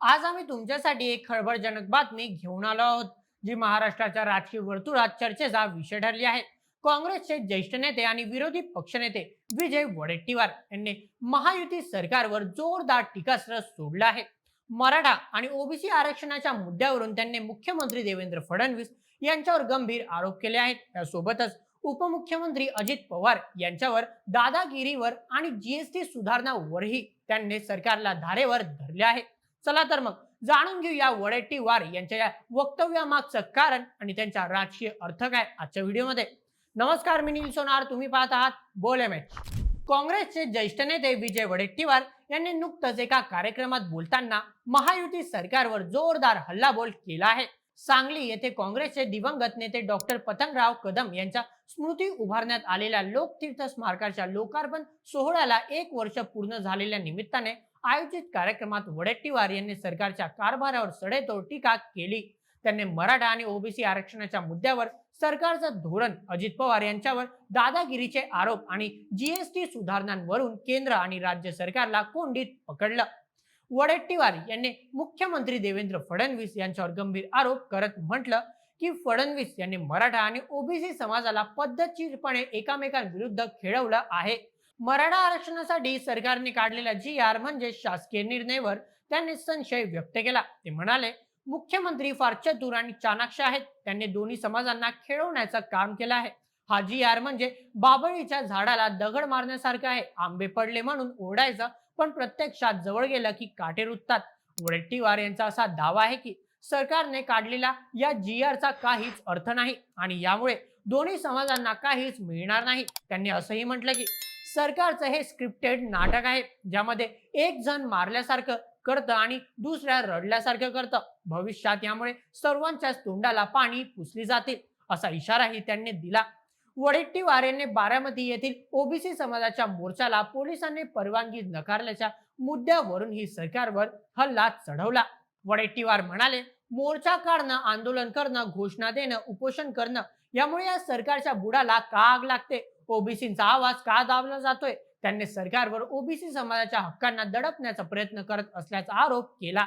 आज आम्ही तुमच्यासाठी एक खळबळजनक बातमी घेऊन आलो आहोत जी महाराष्ट्राच्या राजकीय वर्तुळात चर्चेचा विषय ठरली आहे. काँग्रेसचे ज्येष्ठ नेते आणि विरोधी पक्षनेते विजय वडेट्टीवार यांनी महायुती सरकारवर जोरदार टीकास्त्र सोडलं आहे. मराठा आणि ओबीसी आरक्षणाच्या मुद्द्यावरून त्यांनी मुख्यमंत्री देवेंद्र फडणवीस यांच्यावर गंभीर आरोप केले आहेत. त्यासोबतच उपमुख्यमंत्री अजित पवार यांच्यावर दादागिरीवर आणि जीएसटी सुधारणावरही त्यांनी सरकारला धारेवर धरले आहे. चला तर मग जाणून घेऊया वडेट्टीवार यांच्या या वक्तव्यामागचं कारण आणि त्यांचा राजकीय अर्थ काय आजच्या व्हिडिओमध्ये. नमस्कार मी नील सोनार. तुम्ही पाहत आहात बोले मॅच काँग्रेसचे ज्येष्ठ नेते विजय वडेट्टीवार यांनी नुकतंच एका कार्यक्रमात बोलताना महायुती सरकारवर जोरदार हल्लाबोल केला आहे. सांगली येथे काँग्रेसचे दिवंगत नेते डॉक्टर पतंगराव कदम यांच्या स्मृती उभारण्यात आलेल्या लोकतीर्थ स्मारकाच्या लोकार्पण सोहळ्याला एक वर्ष पूर्ण झालेल्या निमित्ताने आयोजित कार्यक्रमात वडेट्टीवार यांनी सरकारच्या कारभारावर सडेतोड टीका केली? त्यांनी मराठा आणि ओबीसी आरक्षणाच्या मुद्द्यावर सरकारचं धोरण अजित पवार यांच्यावर दादागिरीचे आरोप आणि जीएसटी सुधारणांवरून केंद्र आणि राज्य सरकारला कोंडीत पकडलं. वडेट्टीवार यांनी मुख्यमंत्री देवेंद्र फडणवीस यांच्यावर गंभीर आरोप करत म्हटलं की फडणवीस यांनी मराठा आणि ओबीसी समाजाला पद्धतशीरपणे एकामेकांविरुद्ध खेळवलं आहे. मराठा आरक्षणासाठी सरकारने काढलेला जी आर म्हणजे शासकीय निर्णयावर त्यांनी संशय व्यक्त केला. ते म्हणाले मुख्यमंत्री फार चतुर आणि चाणाक्ष आहेत. त्यांनी दोन्ही समाजांना खेळवण्याचं काम केलं आहे. हा जी आर म्हणजे बाबळीच्या झाडाला दगड मारण्यासारखं आहे. आंबे पडले म्हणून ओढायचं पण प्रत्यक्षात जवळ गेलं की काटे रुततात. वडेट्टीवार यांचा असा दावा आहे की सरकारने काढलेला या जी आरचा काहीच अर्थ नाही आणि यामुळे दोन्ही समाजांना काहीच मिळणार नाही. त्यांनी असंही म्हटलं की सरकारचं हे स्क्रिप्टेड नाटक आहे ज्यामध्ये एक जण मारल्यासारखं करतं आणि दुसऱ्या रडल्यासारखं करतं. भविष्यात यामुळे सर्वांच्याच तोंडाला पाणी पुसली जातील असा इशाराही त्यांनी दिला. वडेट्टीवार यांनी बारामती येथील ओबीसी समाजाच्या मोर्चाला पोलिसांनी परवानगी नकारल्याच्या मुद्द्यावरून ही सरकारवर हल्ला चढवला. वडेट्टीवार म्हणाले मोर्चा काढणं आंदोलन करणं घोषणा देणं उपोषण करणं यामुळे या सरकारच्या बुडाला काग लागते. ओबीसींचा आवाज का दाबला जातोय? त्यांनी सरकारवर ओबीसी समाजाच्या हक्कांना दडपण्याचा प्रयत्न करत असल्याचा आरोप केला.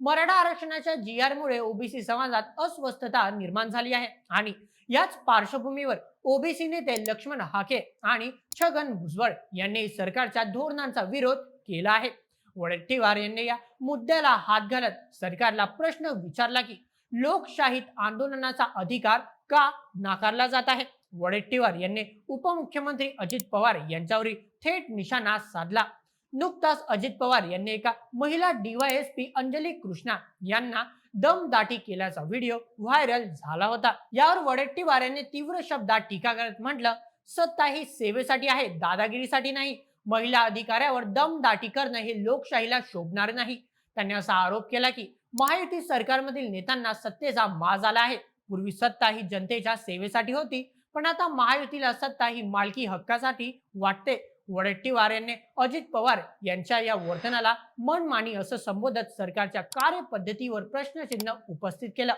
मराठा आरक्षणाच्या जी आर मुळे ओबीसी समाजात अस्वस्थता निर्माण झाली आहे आणि याच पार्श्वभूमीवर ओबीसी नेते लक्ष्मण हाके आणि छगन भुजबळ यांनी सरकारच्या धोरणांचा विरोध केला आहे. वडेट्टीवार यांनी या मुद्द्याला हात घालत सरकारला प्रश्न विचारला की लोकशाहीत आंदोलनाचा अधिकार का नाकारला जात आहे? वडेट्टीवार यांनी उपमुख्यमंत्री अजित पवार यांच्यावरील थेट निशाणा साधला. नुकताच अजित पवार यांनी एका महिला डीवायएसपी अंजली कृष्णा यांना दमदाटी केल्याचा व्हिडिओ व्हायरल झाला होता. यावर वडेट्टीवार यांनी तीव्र शब्दात टीका करत म्हटलं सत्ता ही सेवेसाठी आहे दादागिरीसाठी नाही. महिला अधिकाऱ्यावर दमदाटी करणं हे लोकशाहीला शोभणार नाही. त्यांनी असा आरोप केला की महायुती सरकारमधील नेत्यांना सत्तेचा माज आला आहे. पूर्वी सत्ता ही जनतेच्या सेवेसाठी होती. पण आता महायुतीला सत्ता ही मालकी हक्कासाठी वाटते. वडेट्टीवार यांनी अजित पवार यांच्या या वर्तनाला मनमानी असं संबोधत सरकारच्या कार्यपद्धतीवर प्रश्नचिन्ह उपस्थित केलं.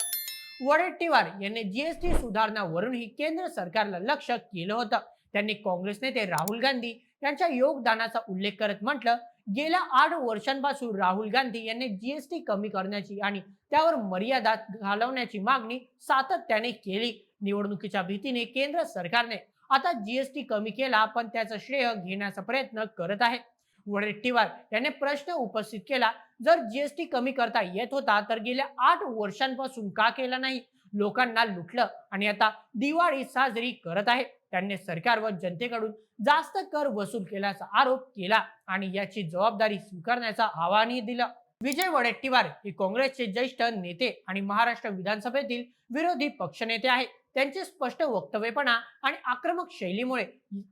वडेट्टीवार यांनी जीएसटी सुधारणावरूनही केंद्र सरकारला लक्ष केलं होतं. त्यांनी काँग्रेस नेते राहुल गांधी यांच्या योगदानाचा उल्लेख करत म्हटलं गेल्या आठ वर्षांपासून राहुल गांधी यांनी जीएसटी कमी करण्याची आणि त्यावर मर्यादा घालवण्याची मागणी सातत्याने केली. निवडणुकीच्या भीतीने केंद्र सरकारने आता जीएसटी कमी केला पण त्याचं श्रेय घेण्याचा प्रयत्न करत आहे. वडेट्टीवार याने प्रश्न उपस्थित केला जर जीएसटी कमी करता येत होता तर गेल्या आठ वर्षांपासून का केला नाही? लोकांना लुटलं आणि आता दिवाळी साजरी करत आहे. त्यांनी सरकारवर जनतेकडून जास्त कर वसूल केल्याचा आरोप केला आणि याची जबाबदारी स्वीकारण्याचा आवाहनही दिलं. विजय वडेट्टीवार हे काँग्रेसचे ज्येष्ठ नेते आणि महाराष्ट्र विधानसभेतील विरोधी पक्षनेते आहेत. त्यांचे स्पष्ट वक्तव्यपणा आणि आक्रमक शैलीमुळे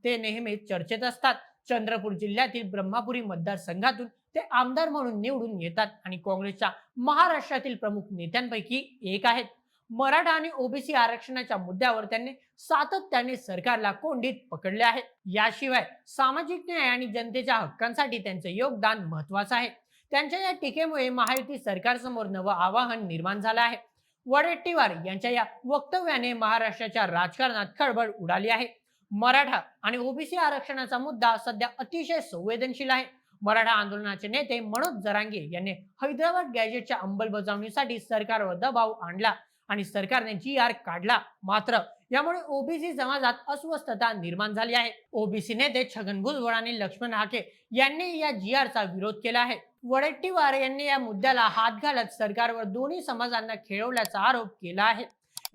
ते नेहमी चर्चेत असतात. चंद्रपूर जिल्ह्यातील ब्रह्मापुरी मतदारसंघातून ते आमदार म्हणून निवडून येतात आणि काँग्रेसच्या महाराष्ट्रातील प्रमुख नेत्यांपैकी एक आहेत. मराठा आणि ओबीसी आरक्षणाच्या मुद्द्यावर त्यांनी सातत्याने सरकारला कोंडीत पकडले आहे. याशिवाय सामाजिक न्याय आणि जनतेच्या हक्कांसाठी त्यांचं योगदान महत्वाचं आहे. त्यांच्या या टीकेमुळे महायुती सरकारसमोर नवं आवाहन निर्माण झालं आहे. वडेट्टीवार यांच्या या वक्तव्याने महाराष्ट्राच्या राजकारणात खळबळ उडाली आहे. मराठा आणि ओबीसी आरक्षणाचा मुद्दा सध्या अतिशय संवेदनशील आहे. मराठा आंदोलनाचे नेते मनोज जरांगे यांनी हैदराबाद गॅजेटच्या अंमलबजावणीसाठी सरकारवर दबाव आणला. आणि सरकारने जी आर काढला मात्र. यामुळे ओबीसी समाजात अस्वस्थता निर्माण झाली आहे. ओबीसी नेते छगन भुजबळ आणि लक्ष्मण हाके यांनी या जी चा विरोध केला आहे. वडेट्टीवार यांनी या मुद्द्याला हात घालत सरकारवर दोन्ही समाजांना खेळवल्याचा आरोप केला आहे.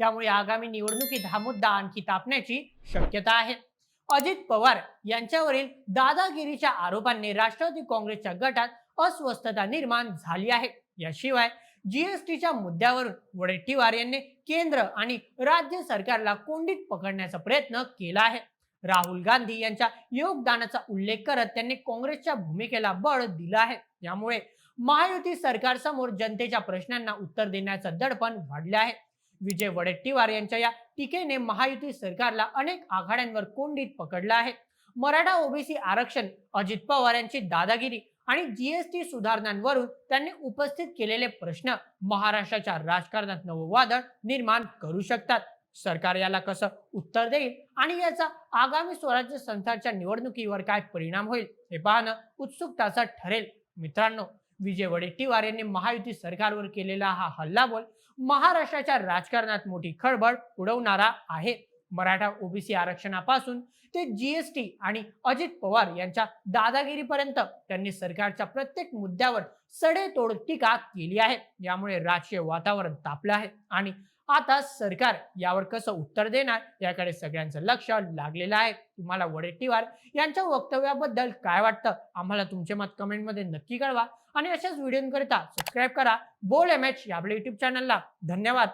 यामुळे आगामी निवडणुकीत हा मुद्दा आणखी तापण्याची शक्यता आहे. अजित पवार यांच्यावरील दादागिरीच्या आरोपांनी राष्ट्रवादी काँग्रेसच्या गटात अस्वस्थता निर्माण झाली आहे. याशिवाय जीएसटीच्या मुद्द्यावरून वडेट्टीवार यांनी केंद्र आणि राज्य सरकारला कोंडीत पकडण्याचा प्रयत्न केला आहे. राहुल गांधी यांच्या योगदानाचा उल्लेख करत त्यांनी काँग्रेसच्या भूमिकेला बळ दिलं आहे. यामुळे महायुती सरकारसमोर जनतेच्या प्रश्नांना उत्तर देण्याचं दडपण वाढले आहे. विजय वडेट्टीवार यांच्या या टीकेने महायुती सरकारला अनेक आघाड्यांवर कोंडीत पकडलं आहे. मराठा ओबीसी आरक्षण अजित पवार यांची दादागिरी आणि जीएसटी सुधारणांवरून त्यांनी उपस्थित केलेले प्रश्न महाराष्ट्राच्या राजकारणात नवं वादळ निर्माण करू शकतात. सरकार याला कसं उत्तर देईल आणि याचा आगामी स्वराज्य संस्थांच्या निवडणुकीवर काय परिणाम होईल हे पाहणं उत्सुकताचं ठरेल. मित्रांनो विजय वडेट्टीवार यांनी महायुती सरकारवर केलेला हा हल्लाबोल महाराष्ट्राच्या राजकारणात मोठी खळबळ उडवणारा आहे. मराठा ओबीसी आरक्षणापासून ते जीएसटी आणि अजित पवार यांच्या दादागिरीपर्यंत त्यांनी सरकारच्या प्रत्येक मुद्द्यावर सडेतोड टीका केली आहे. यामुळे राजकीय वातावरण तापलं आहे आणि आता सरकार यावर कसं उत्तर देणार याकडे सगळ्यांचं लक्ष लागलेलं आहे. तुम्हाला वडेट्टीवार यांच्या वक्तव्याबद्दल काय वाटतं? आम्हाला तुमचे मत कमेंटमध्ये नक्की कळवा आणि अशाच व्हिडिओंकरिता सबस्क्राईब करा. बोल एम एच या आपल्या युट्यूब चॅनलला धन्यवाद.